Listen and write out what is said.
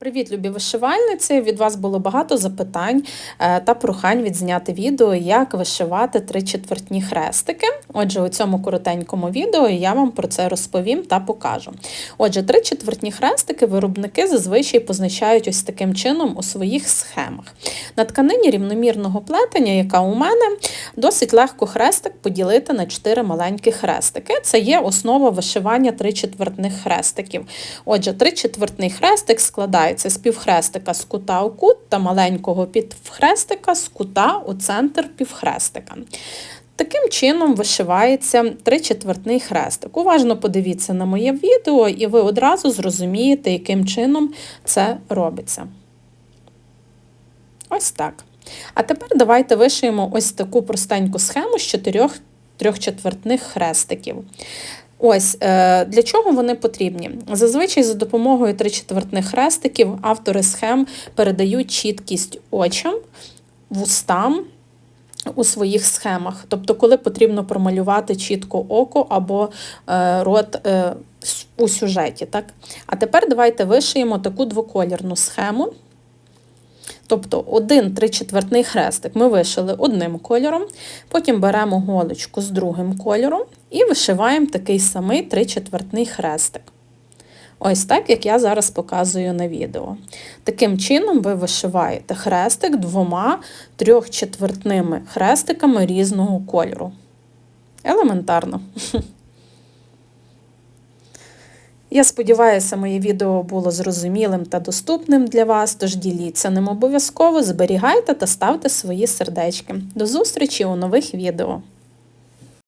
Привіт, любі вишивальниці! Від вас було багато запитань е, та прохань відзняти відео, як вишивати тричетвертні хрестики. Отже, у цьому коротенькому відео я вам про це розповім та покажу. Отже, тричетвертні хрестики виробники зазвичай позначають ось таким чином у своїх схемах. На тканині рівномірного плетення, яка у мене, досить легко хрестик поділити на чотири маленькі хрестики. Це є основа вишивання тричетвертних хрестиків. Отже, тричетвертний хрестик складається з півхрестика з кута у кут та маленького півхрестика з кута у центр півхрестика. Таким чином вишивається тричетвертний хрестик. Уважно подивіться на моє відео, і ви одразу зрозумієте, яким чином це робиться. Ось так. А тепер давайте вишиємо ось таку простеньку схему з чотирьох трьохчетвертних хрестиків. Ось е, для чого вони потрібні? Зазвичай за допомогою тричетвертних хрестиків автори схем передають чіткість очам, вустам у своїх схемах. Тобто, коли потрібно промалювати чітко око або е, рот е, у сюжеті. Так? А тепер давайте вишиємо таку двоколірну схему. Тобто один тричетвертний хрестик ми вишили одним кольором, потім беремо голочку з другим кольором і вишиваємо такий самий тричетвертний хрестик. Ось так, як я зараз показую на відео. Таким чином ви вишиваєте хрестик двома трьохчетвертними хрестиками різного кольору. Елементарно. Я сподіваюся, моє відео було зрозумілим та доступним для вас, тож діліться ним обов'язково, зберігайте та ставте свої сердечки. До зустрічі у нових відео!